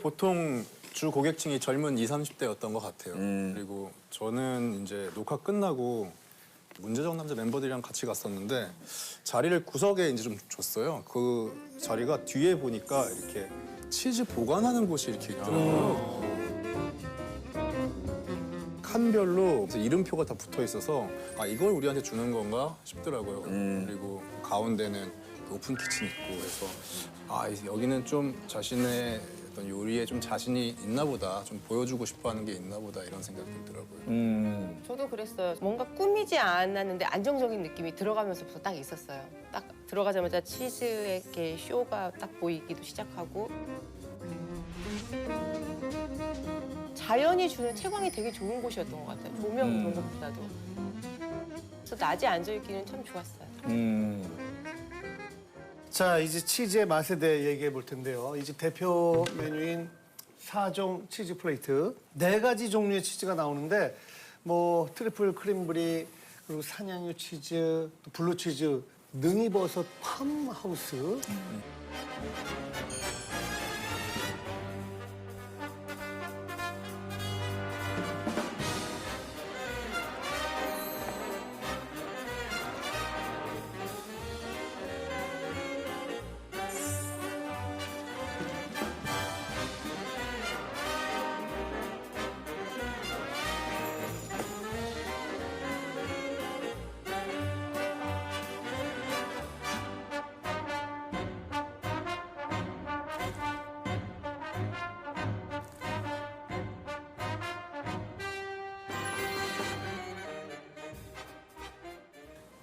보통 주 고객층이 젊은 20, 30대였던 것 같아요. 음. 그리고 저는 이제 녹화 끝나고 문제적 남자 멤버들이랑 같이 갔었는데 자리를 구석에 이제 좀 줬어요. 그 자리가 뒤에 보니까 이렇게 치즈 보관하는 곳이 이렇게 있더라고요. 칸별로 이름표가 다 붙어 있어서 아 이걸 우리한테 주는 건가 싶더라고요. 그리고 가운데는 오픈 키친 있고 그래서 아 이- 여기는 좀 자신의 어떤 요리에 좀 자신이 있나 보다 좀 보여주고 싶어 하는 게 있나 보다 이런 생각이 들더라고요. 음. 저도 그랬어요. 뭔가 꾸미지 않았는데 안정적인 느낌이 들어가면서부터 딱 있었어요. 딱 들어가자마자 치즈의 이렇게 쇼가 딱 보이기도 시작하고 자연이 주는 채광이 되게 좋은 곳이었던 것 같아요. 조명 이런 것보다도. 그래서 낮에 앉아있기는 참 좋았어요. 음. 자, 이제 치즈의 맛에 대해 얘기해 볼 텐데요. 이 집 대표 메뉴인 사종 치즈 플레이트. 네 가지 종류의 치즈가 나오는데 뭐 트리플 크림브리 그리고 사냥류 치즈, 또 블루 치즈, 능이버섯 팜하우스.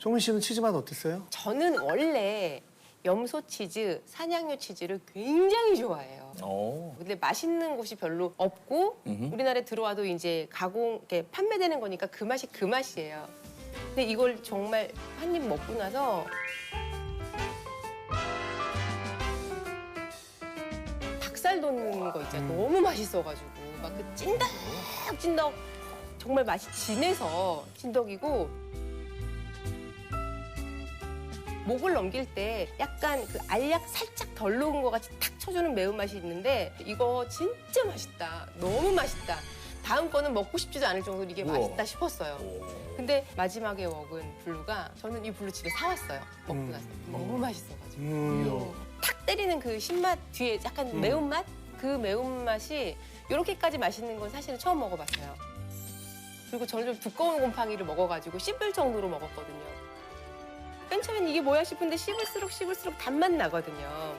종민 씨는 치즈 맛 어땠어요? 저는 원래 염소 치즈, 사냥류 치즈를 굉장히 좋아해요. 어. 근데 맛있는 곳이 별로 없고 우리나라에 들어와도 이제 가공 이렇게 판매되는 거니까 그 맛이 그 맛이에요. 근데 이걸 정말 한 입 먹고 나서 닭살 돋는 거 있잖아요. 너무 맛있어가지고 막 그 찐덕 찐덕 정말 맛이 진해서 찐덕이고 목을 넘길 때 약간 그 알약 살짝 덜 녹은 것 같이 탁 쳐주는 매운맛이 있는데 이거 진짜 맛있다. 너무 맛있다. 다음 거는 먹고 싶지도 않을 정도로 이게 우와. 맛있다 싶었어요. 근데 마지막에 먹은 블루가 저는 이 블루 집에 사왔어요. 먹고 나서 너무 맛있어가지고 음. 탁 때리는 그 신맛 뒤에 약간 매운맛? 그 매운맛이 이렇게까지 맛있는 건 사실은 처음 먹어봤어요. 그리고 저는 좀 두꺼운 곰팡이를 먹어가지고 씹을 정도로 먹었거든요. 맨 처음엔 이게 뭐야 싶은데 씹을수록 씹을수록 단맛 나거든요.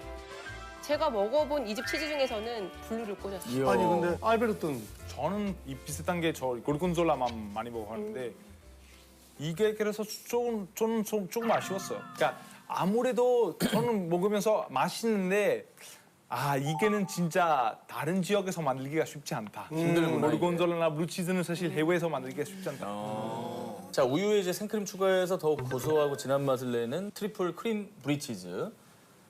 제가 먹어본 이 집 치즈 중에서는 블루를 꽂았어요. 이야. 아니 근데 알베르토는 저는 이 비슷한 게저 고르곤졸라만 많이 먹었는데 이게 그래서 조금 좀, 좀 조금 아쉬웠어요. 그러니까 아무래도 저는 먹으면서 맛있는데 아 이게는 진짜 다른 지역에서 만들기가 쉽지 않다. 힘들구나, 고르곤졸라나 블루치즈는 사실 해외에서 만들기가 쉽지 않다. 자 우유에 이제 생크림 추가해서 더욱 고소하고 진한 맛을 내는 트리플 크림 브리치즈.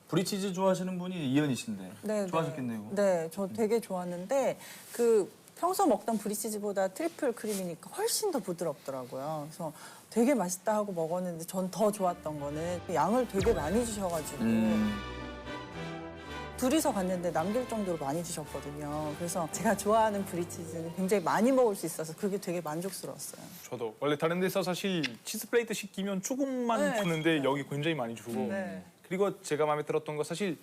브리치즈 좋아하시는 분이 이현이신데 네, 좋아하셨겠네요. 네, 네, 저 되게 좋았는데 그 평소 먹던 브리치즈보다 트리플 크림이니까 훨씬 더 부드럽더라고요. 그래서 되게 맛있다 하고 먹었는데 전 더 좋았던 거는 양을 되게 많이 주셔가지고 음. 둘이서 갔는데 남길 정도로 많이 주셨거든요. 그래서 제가 좋아하는 브리치즈는 굉장히 많이 먹을 수 있어서 그게 되게 만족스러웠어요. 저도 원래 다른 데서 사실 치즈 플레이트 시키면 조금만 네, 주는데 여기 굉장히 많이 주고 네. 그리고 제가 마음에 들었던 거 사실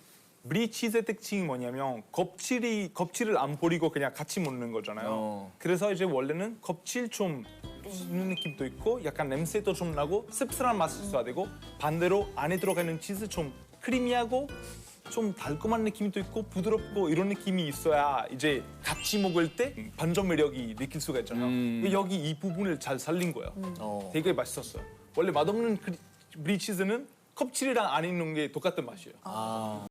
브리치즈의 특징이 뭐냐면 껍질이 껍질을 안 버리고 그냥 같이 먹는 거잖아요. 어. 그래서 이제 원래는 껍질 좀 있는 느낌도 있고 약간 냄새도 좀 나고 씁쓸한 맛이 있어야 되고 반대로 안에 들어가 있는 치즈 좀 크리미하고 좀 달콤한 느낌도 있고 부드럽고 이런 느낌이 있어야 이제 같이 먹을 때 반전 매력이 느낄 수가 있잖아요. 음. 여기 이 부분을 잘 살린 거예요. 어. 되게 맛있었어요. 원래 맛없는 크리- 브리치즈는 껍질이랑 안에 있는 게 똑같은 맛이에요. 아.